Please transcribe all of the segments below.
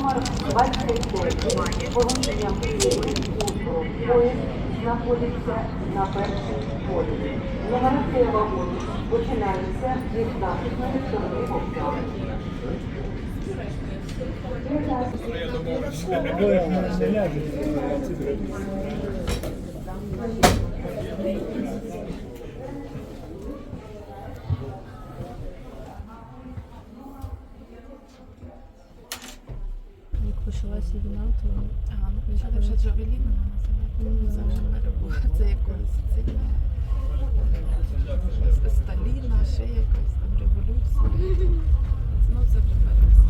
номер 29 порушенням Ужгород. Поїзд знаходиться на першій полі. Нумерація вагонів починається від західної сторони вокзалу. Як почалася війна, то А, ну почали вже Джовеліна називати. Це вже перебув. Це якось це е, Сталіна, ще якась там революція. Ну це вже перебув.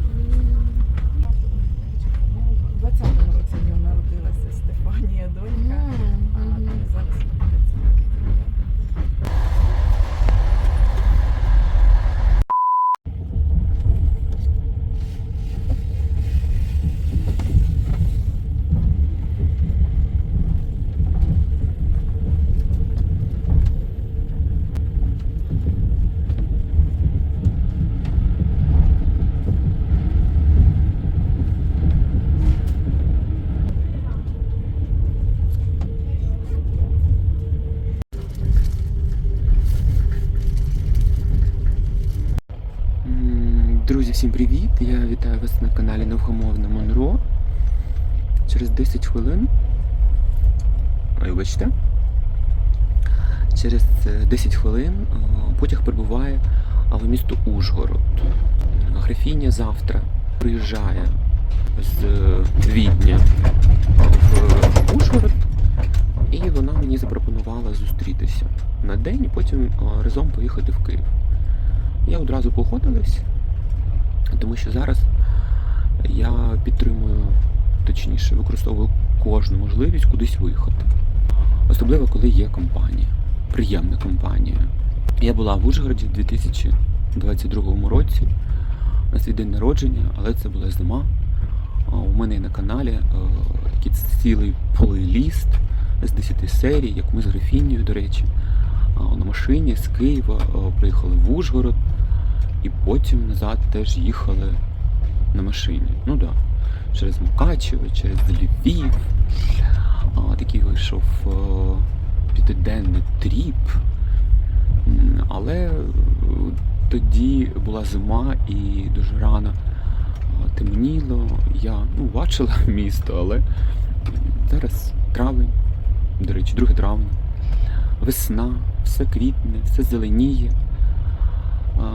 У 20-му році в нього народилася Стефанія донька. А зараз знаходиться в Києві. М, Друзі, всім привіт! Я вітаю вас на каналі Невгомовна Монро. Через 10 хвилин. Вибачте. Через е, 10 хвилин е, потяг прибуває в місто Ужгород. Графіня завтра приїжджає з е, Відня в Ужгород. І вона мені запропонувала зустрітися на день і потім е, разом поїхати в Київ. Я одразу погодилась, тому що зараз я підтримую, точніше, використовую кожну можливість кудись виїхати. Особливо, коли є компанія, приємна компанія. Я була в Ужгороді в 2022 році на свій день народження, але це була зима. У мене на каналі е, такий цілий плейліст з 10 серій, як ми з Графінією, до речі, на машині з Києва е, приїхали в Ужгород і потім назад теж їхали на машині. Ну так, да. через Мукачево, через Львів. А, такий вийшов е, п'ятиденний тріп. Але е, тоді була зима і дуже рано е, темніло. Я ну, бачила місто, але зараз травень, до речі, 2 травня. Весна, все квітне, все зеленіє.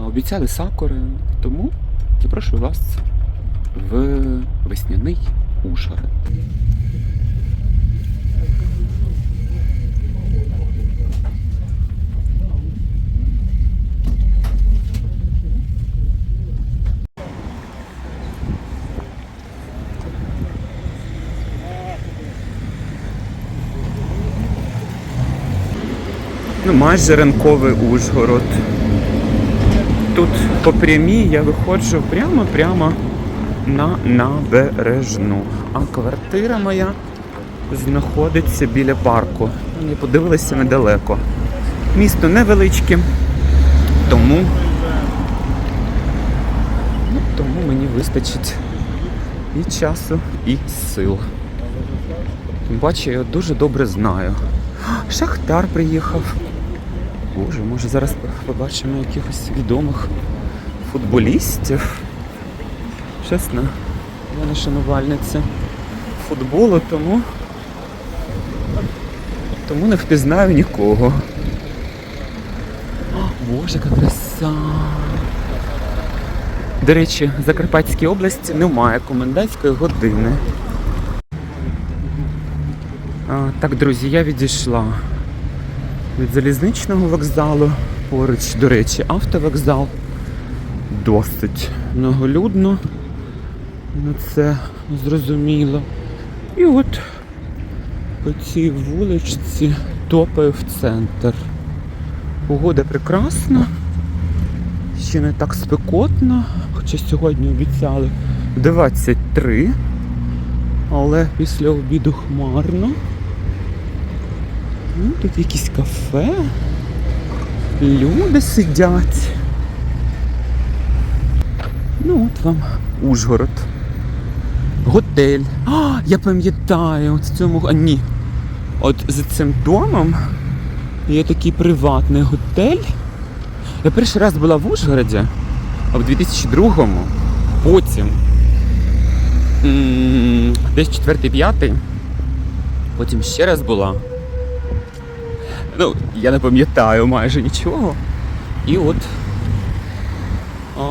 Обіцяли сакури, тому запрошую вас в весняний Ужгород. Ну, майже ранковий Ужгород. Тут по прямій я виходжу прямо-прямо на набережну. А квартира моя знаходиться біля парку. Я подивилася недалеко. Місто невеличке, тому, ну, тому мені вистачить і часу, і сил. Тим паче, я дуже добре знаю. Шахтар приїхав. Боже, може зараз побачимо якихось відомих футболістів. Чесно, я не шанувальниця футболу, тому, тому не впізнаю нікого. О, Боже, яка краса! До речі, в Закарпатській області немає комендантської години. А, так, друзі, я відійшла від залізничного вокзалу. Поруч, до речі, автовокзал. Досить многолюдно. Ну це зрозуміло. І от по цій вуличці топаю в центр. Погода прекрасна. Ще не так спекотно, хоча сьогодні обіцяли 23, але після обіду хмарно. Ну, тут якісь кафе. Люди сидять. Ну от вам Ужгород. готель. А, я пам'ятаю, от в цьому. А ні. От за цим домом є такий приватний готель. Я перший раз була в Ужгороді, а в 2002-му. Потім. Десь четвертий-п'ятий. Потім ще раз була. Ну, я не пам'ятаю майже нічого. І от а,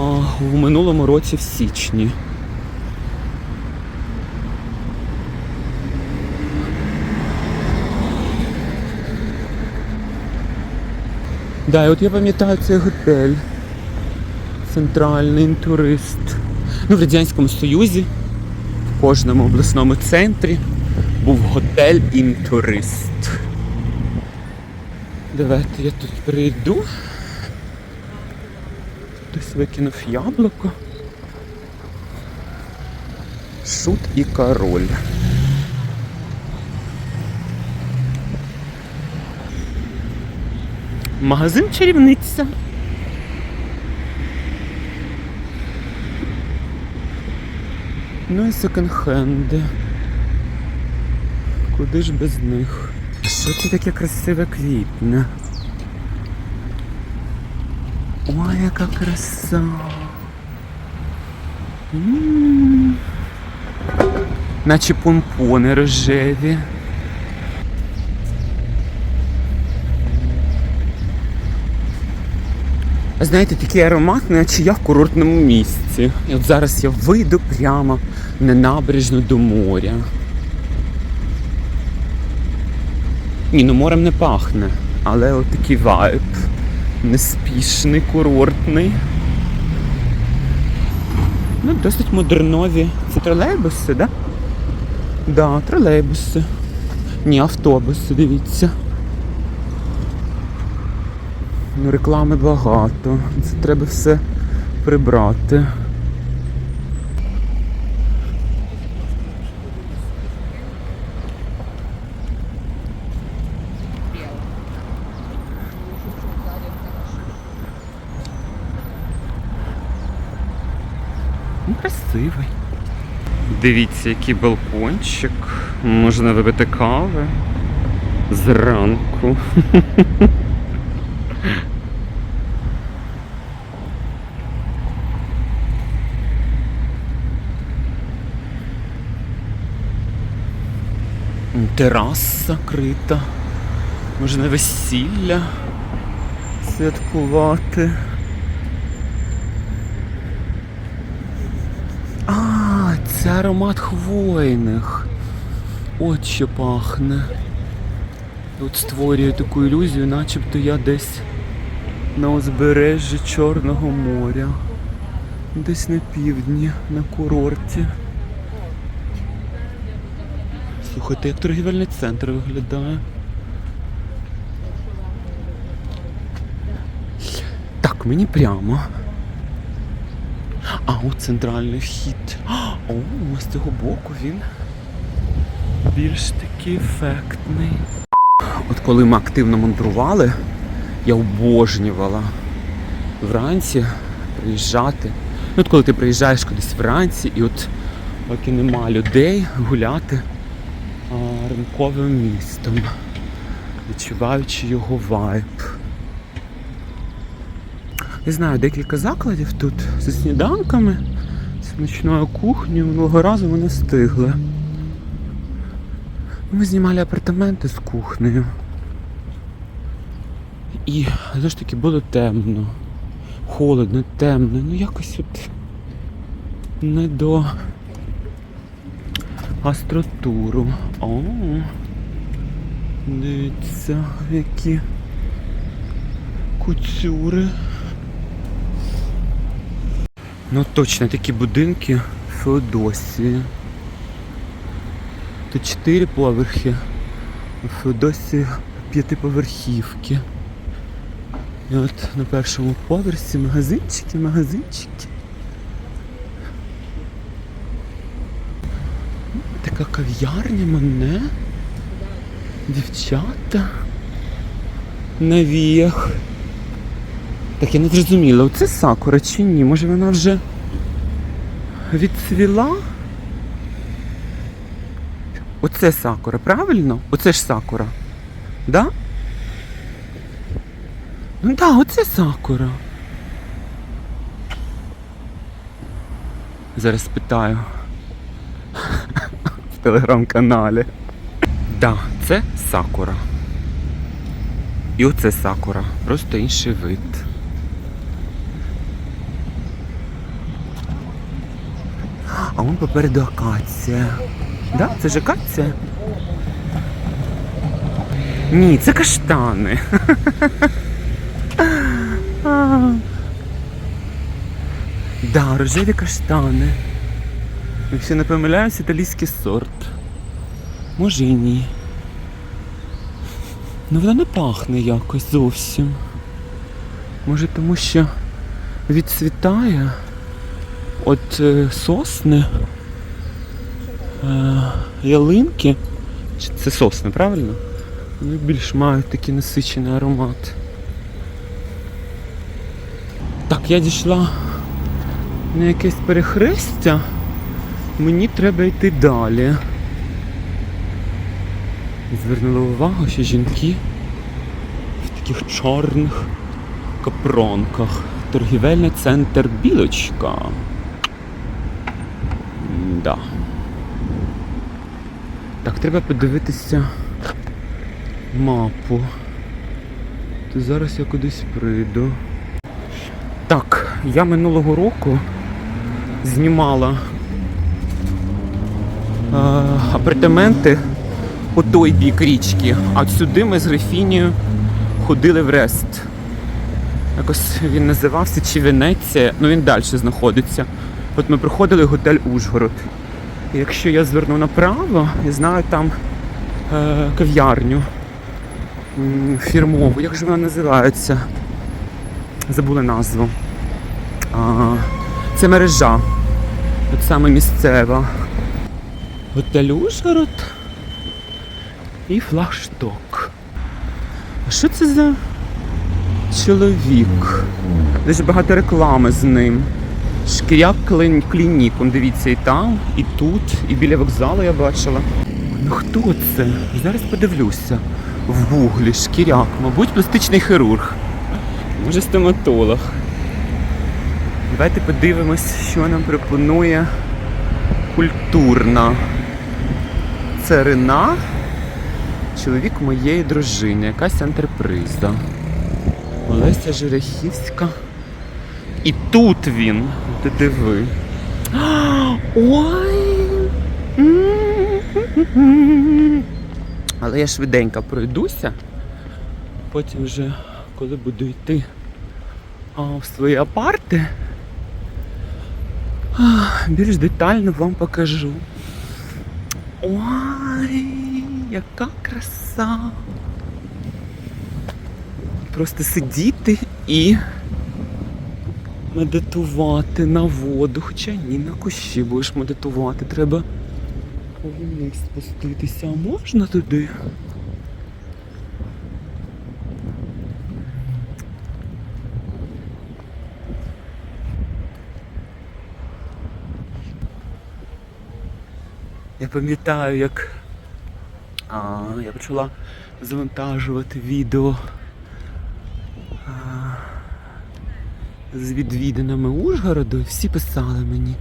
у минулому році в січні. Да, і от я пам'ятаю цей готель. Центральний турист. Ну, в Радянському Союзі, в кожному обласному центрі був готель інтурист. Давайте я тут прийду. Хтось викинув яблуко. Шут і король. Магазин чарівниця. Ну і секонд-хенди. Куди ж без них? Що це таке красиве квітне? Ой, яка краса. М. Наче помпони рожеві. Знаєте, такий аромат, наче я в курортному місці. І от зараз я вийду прямо на набережну до моря. Ні, ну морем не пахне, але от такий вайб. Неспішний, курортний. Ну, досить модернові. Це тролейбуси, да? Да, тролейбуси. Ні, автобуси, дивіться. Ну, реклами багато. Це треба все прибрати. Ну, красивий. Дивіться, який балкончик. Можна випити кави зранку. Тераса крита. Можна весілля святкувати. А, це аромат хвойних. От що пахне. Тут створює таку ілюзію, начебто я десь на узбережжі Чорного моря. Десь на півдні, на курорті. Слухайте, як торгівельний центр виглядає. Так, мені прямо. А, от центральний вхід. О, з цього боку він більш такий ефектний. От коли ми активно мандрували, я обожнювала вранці приїжджати. Ну, от коли ти приїжджаєш кудись вранці і от поки нема людей гуляти а, ринковим містом, відчуваючи його вайб. Я знаю декілька закладів тут зі сніданками, смачною кухнею. Минулого разу вони встигли. Ми знімали апартаменти з кухнею. І знову ж таки було темно, холодно, темно. Ну якось от не до гастротуру. О, дивіться, які куцюри. Ну точно такі будинки Феодосії. Тут чотири поверхи, у Феодосії п'ятиповерхівки. І от на першому поверсі магазинчики, магазинчики. Така кав'ярня мене. Дівчата. На віях. Так я не зрозуміла, оце сакура чи ні? Може вона вже відцвіла? Оце сакура, правильно? Оце ж сакура. Да? Ну да, оце сакура. Зараз питаю. В телеграм-каналі. Да, це сакура. І оце сакура. Просто інший вид. А вон попереду акація. Да? Це ж акація? Ні, це каштани. Да, рожеві каштани. Якщо не помиляюсь, італійський сорт. Може і ні. Ну вона не пахне якось зовсім. Може тому що відцвітає от е, сосни, е, ялинки. Це сосни, правильно? Вони більш мають такий насичений аромат. Так, я дійшла на якесь перехрестя. Мені треба йти далі. Звернула увагу, що жінки в таких чорних капронках. Торгівельний центр Білочка. Да. Так, треба подивитися мапу. То зараз я кудись прийду. Так, я минулого року знімала е, апартаменти по той бік річки, а сюди ми з Графінією ходили в Рест. Якось він називався чи Венеція, ну він далі знаходиться. От ми приходили в готель Ужгород. І якщо я зверну направо, я знаю там е, кав'ярню фірмову. Як же вона називається? Забули назву. А, це мережа. От саме місцева. Готель Ужгород і флагшток. А що це за чоловік? Дуже багато реклами з ним. Шкіряк клін- клінік, дивіться, і там, і тут, і біля вокзалу я бачила. Ну хто це? Зараз подивлюся. В гуглі шкіряк, мабуть, пластичний хірург. Може стоматолог. Давайте подивимось, що нам пропонує культурна царина. Чоловік моєї дружини, якась антреприза. Олеся Жерехівська. І тут він. Ти диви. Ой. Але я швиденько пройдуся. Потім вже, коли буду йти а, в свої апарти, а, більш детально вам покажу. Ой, яка краса! Просто сидіти і медитувати на воду. Хоча ні, на кущі будеш медитувати. Треба вниз спуститися. А можна туди? Я пам'ятаю, як а, я почала завантажувати відео з відвідинами Ужгороду, всі писали мені,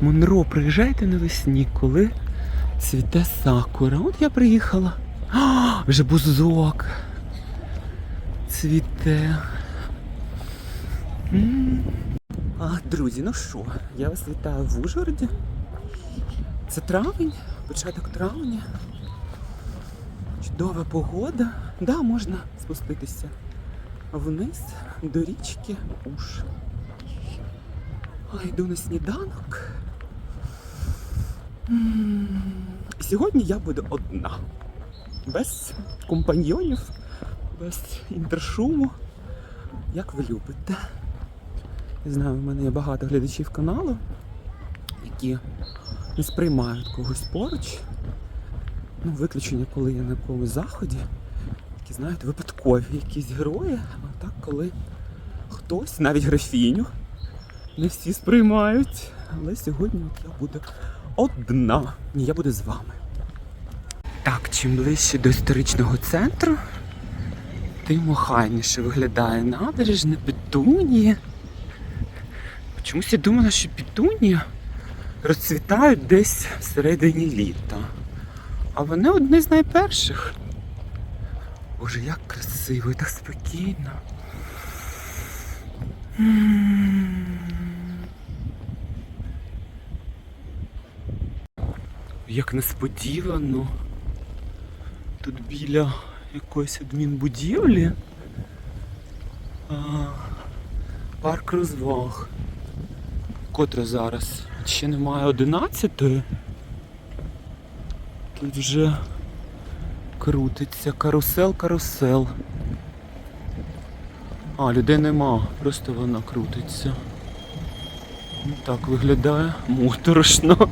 Монро, приїжджайте навесні, коли цвіте сакура. От я приїхала. А, вже бузок. Цвіте. А, друзі, ну що, я вас вітаю в Ужгороді. Це травень, початок травня. Чудова погода. Да, можна спуститися вниз до річки Уж. А, йду на сніданок. Сьогодні я буду одна. Без компаньйонів, без інтершуму. Як ви любите. Я знаю, в мене є багато глядачів каналу, які не сприймають когось поруч. Ну, виключення, коли я на якомусь заході, які, знаєте, випадкові якісь герої, а так, коли хтось, навіть графіню, не всі сприймають. Але сьогодні я буду одна. Ні, я буду з вами. Так, Чим ближче до історичного центру, тим охайніше виглядає набережна Петунії. Чомусь я думала, що петунії розцвітають десь всередині літа. А вони одні з найперших. Боже, як красиво і так спокійно. Як несподівано. Тут біля якоїсь адмінбудівлі. А, парк розваг. Котре зараз? Ще немає одинадцятої. Тут вже крутиться карусел, карусел. А, людей нема, просто вона крутиться. Так виглядає моторошно.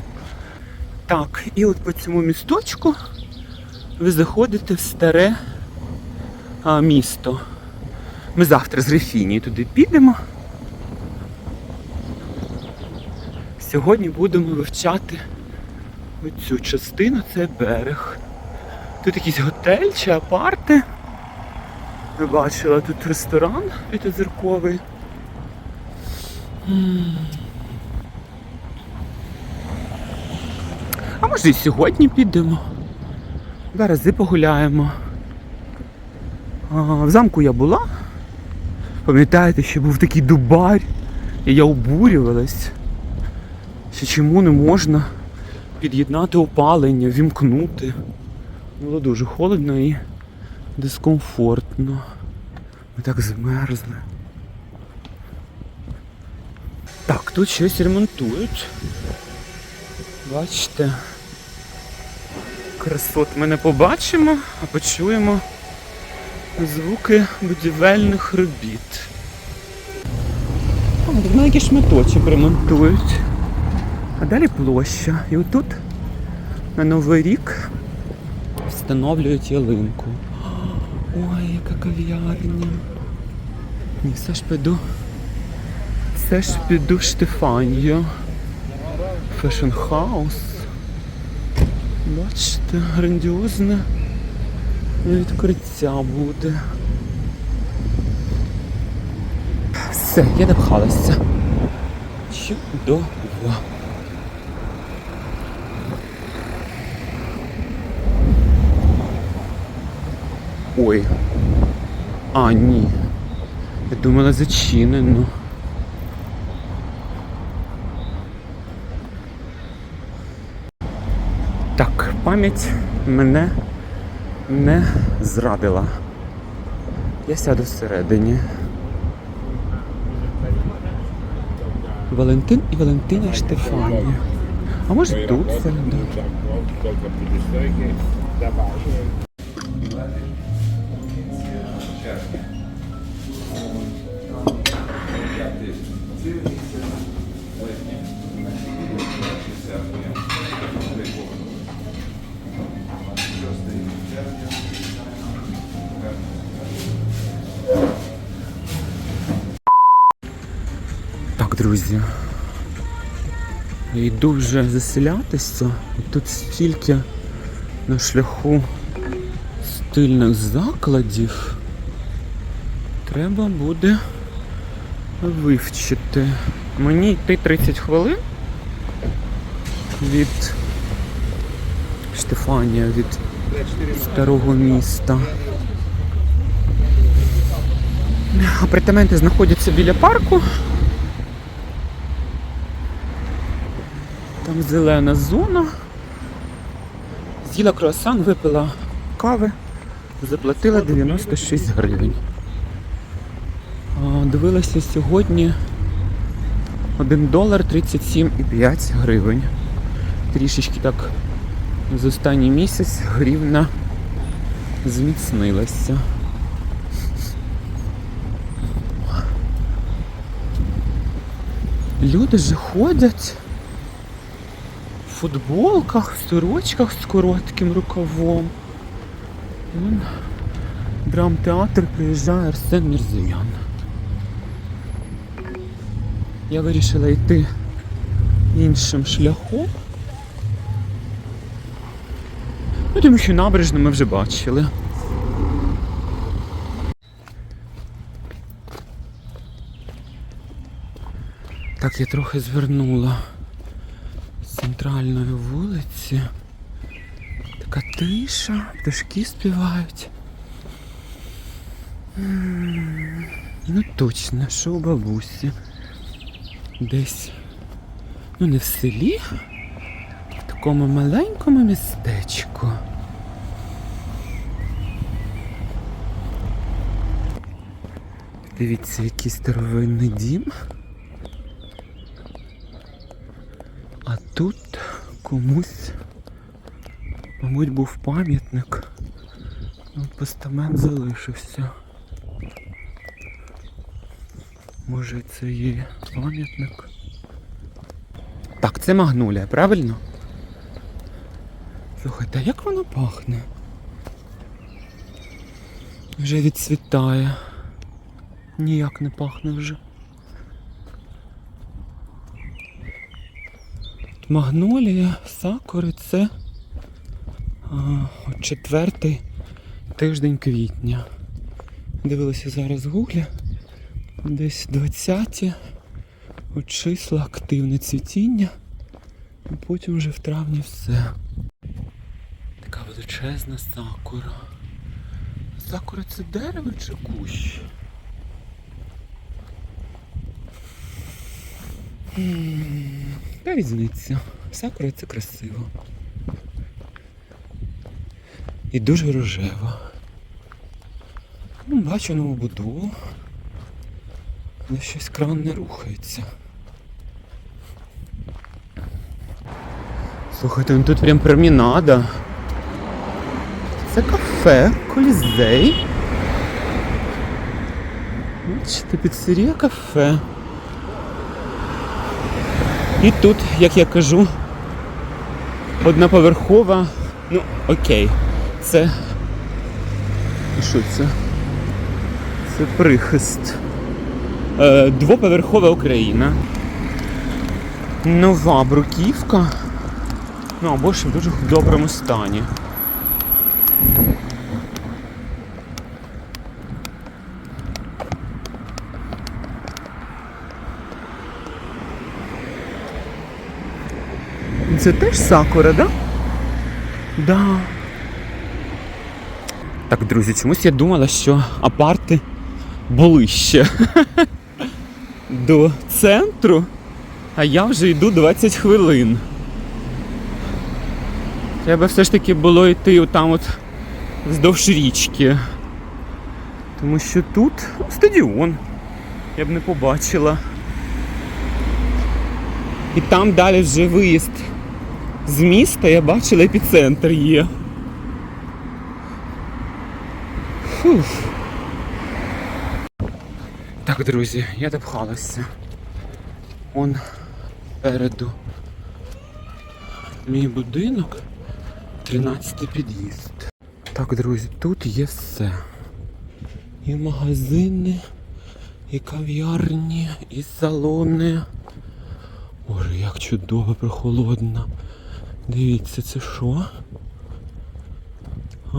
Так, і от по цьому місточку ви заходите в старе а, місто. Ми завтра з Рефінії туди підемо. Сьогодні будемо вивчати цю частину, це берег. Тут якийсь готель чи апарти. Ви бачила тут ресторан п'ятизірковий. А може і сьогодні підемо. Рази погуляємо. А, в замку я була. Пам'ятаєте, що був такий дубарь, і я обурювалась, що чому не можна під'єднати опалення, вімкнути. Було дуже холодно і дискомфортно. Ми так змерзли. Так, тут щось ремонтують. Бачите. Красот ми не побачимо, а почуємо звуки будівельних робіт. О, тут маленький шматочок ремонтують. А далі площа. І отут на Новий рік встановлюють ялинку. Ой, яка кав'ярня. Ні, все ж піду. Все ж піду в Штефанію. Фешн хаус. Бачите, грандіозне відкриття буде. Все, я напхалася. Чудово. Ой. А, ні. Я думала зачинено. Так, пам'ять мене не зрадила. Я сяду всередині. Валентин і Валентина Штефанія. А може тут сяду? Йду вже заселятися. Тут стільки на шляху стильних закладів. Треба буде вивчити. Мені йти 30 хвилин від Штефанія, від старого міста. Апартаменти знаходяться біля парку. Там зелена зона. З'їла круасан, випила кави, заплатила 96 гривень. Дивилася сьогодні 1 долар 37,5 гривень. Трішечки так за останній місяць гривна зміцнилася. Люди же ходять футболках, сорочках з коротким рукавом. Вон Драмтеатр приїжджає Арсен Мірзоян. Я вирішила йти іншим шляхом. Ну, тому що набережну ми вже бачили. Так, я трохи звернула центральної вулиці. Така тиша, пташки співають. Ну точно, що у бабусі. Десь, ну не в селі, в такому маленькому містечку. Дивіться, який старовинний дім. А тут комусь, мабуть, був пам'ятник. Ну, Постамент залишився. Може це є пам'ятник? Так, це магнолія, правильно? Слухайте, а як воно пахне? Вже відцвітає. Ніяк не пахне вже. Магнолія, сакури це а, четвертий тиждень квітня. Дивилася зараз гуглі. Десь 20 от числа активне цвітіння. І потім вже в травні все. Така величезна сакура. Сакура це дерево чи кущ? М, Яка різниця? Сакура це красиво. І дуже рожева. Ну, бачу нову будову. Але щось кран не рухається. Слухайте, ну тут прям промінада. Це кафе, колізей. Бачите, піцерія кафе. І тут, як я кажу, одноповерхова. Ну, окей. Це. Що це? Це прихист. Е, двоповерхова Україна. Нова бруківка. Ну або ж в дуже доброму стані. Це теж сакура, да? Да. Так, друзі, чомусь я думала, що апарти ближче до центру, а я вже йду 20 хвилин. Треба все ж таки було йти отам от вздовж річки. Тому що тут стадіон. Я б не побачила. І там далі вже виїзд з міста, я бачила епіцентр є. Фух. Так, друзі, я допхалася. Он переду мій будинок, 13 під'їзд. Так, друзі, тут є все. І магазини, і кав'ярні, і салони. Боже, як чудово, прохолодно. Дивіться, це що? А,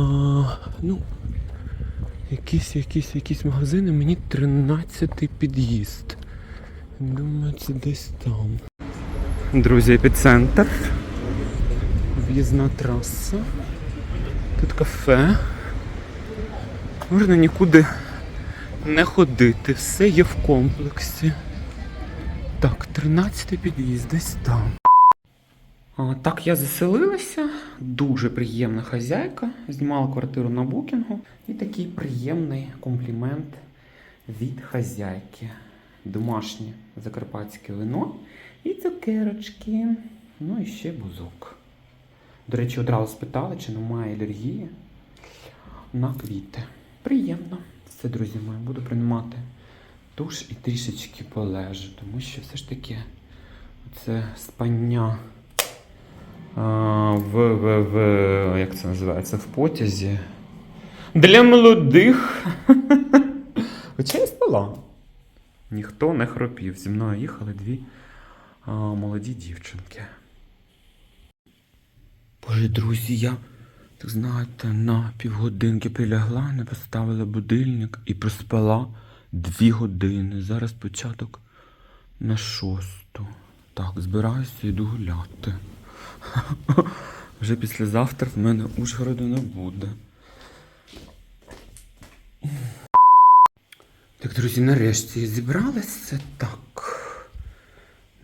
ну, якісь, якісь, якісь магазини, мені 13-й під'їзд. Думаю, це десь там. Друзі, епіцентр. В'їзна траса. Тут кафе. Можна нікуди не ходити. Все є в комплексі. Так, 13-й під'їзд десь там. Так, я заселилася. Дуже приємна хазяйка. Знімала квартиру на букінгу. І такий приємний комплімент від хазяйки. Домашнє закарпатське вино і цукерочки. Ну і ще бузок. До речі, одразу спитали, чи немає алергії на квіти. Приємно. Все, друзі мої, буду приймати душ і трішечки полежу, тому що все ж таки це спання в, в, в як це називається, в потязі. Для молодих. Хоча я спала. Ніхто не хропів. Зі мною їхали дві а, молоді дівчинки. Боже, друзі, я Так знаєте, на півгодинки прилягла, не поставила будильник і проспала дві години. Зараз початок на шосту. Так, збираюся йду гуляти. Вже післязавтра в мене Ужгороду не буде. Так, друзі, нарешті зібралися так.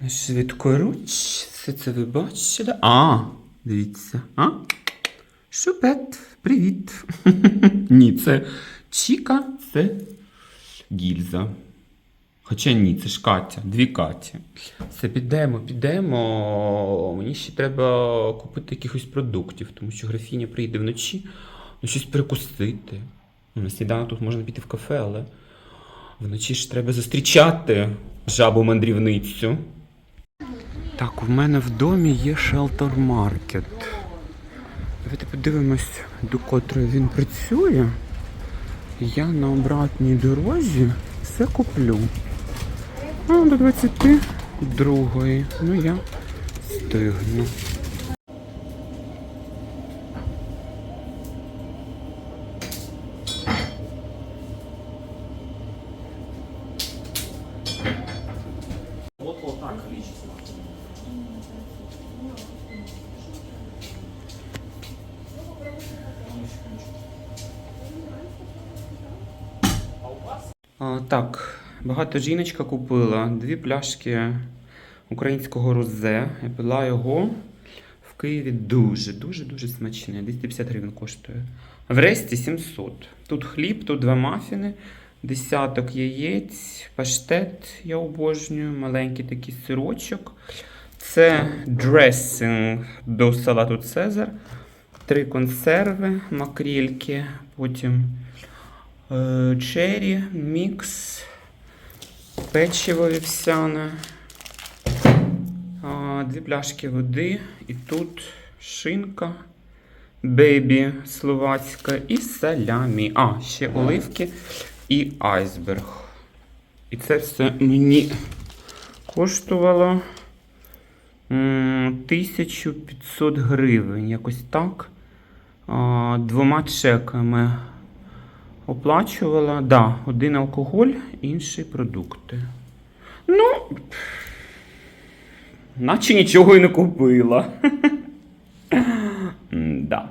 Швидкоруч. Все це ви бачили? А, дивіться. А? Шупет, привіт. ні, це Чіка, це гільза. Хоча ні, це ж Катя, дві Каті. Все, підемо, підемо. Мені ще треба купити якихось продуктів, тому що графіня прийде вночі, ну щось перекусити. Ну, на сніданок тут можна піти в кафе, але вночі ж треба зустрічати жабу мандрівницю. Так, у мене в домі є шелтер маркет. Давайте подивимось, до котрої він працює. Я на обратній дорозі все куплю. А, до 22. Ну я встигну. Багато жіночка купила дві пляшки українського розе. Я пила його в Києві дуже, дуже, дуже смачне. 250 гривень коштує. В Ресті 700. Тут хліб, тут два мафіни, десяток яєць, паштет я обожнюю, маленький такий сирочок. Це дресинг до салату Цезар. Три консерви, макрільки, потім Е, Черрі, мікс, печиво вівсяне, дві пляшки води, і тут шинка, бейбі словацька і салямі. А, ще оливки і айсберг. І це все мені коштувало 1500 гривень, якось так. Двома чеками оплачувала, да, один алкоголь, інші продукти. Ну, наче нічого і не купила. Да.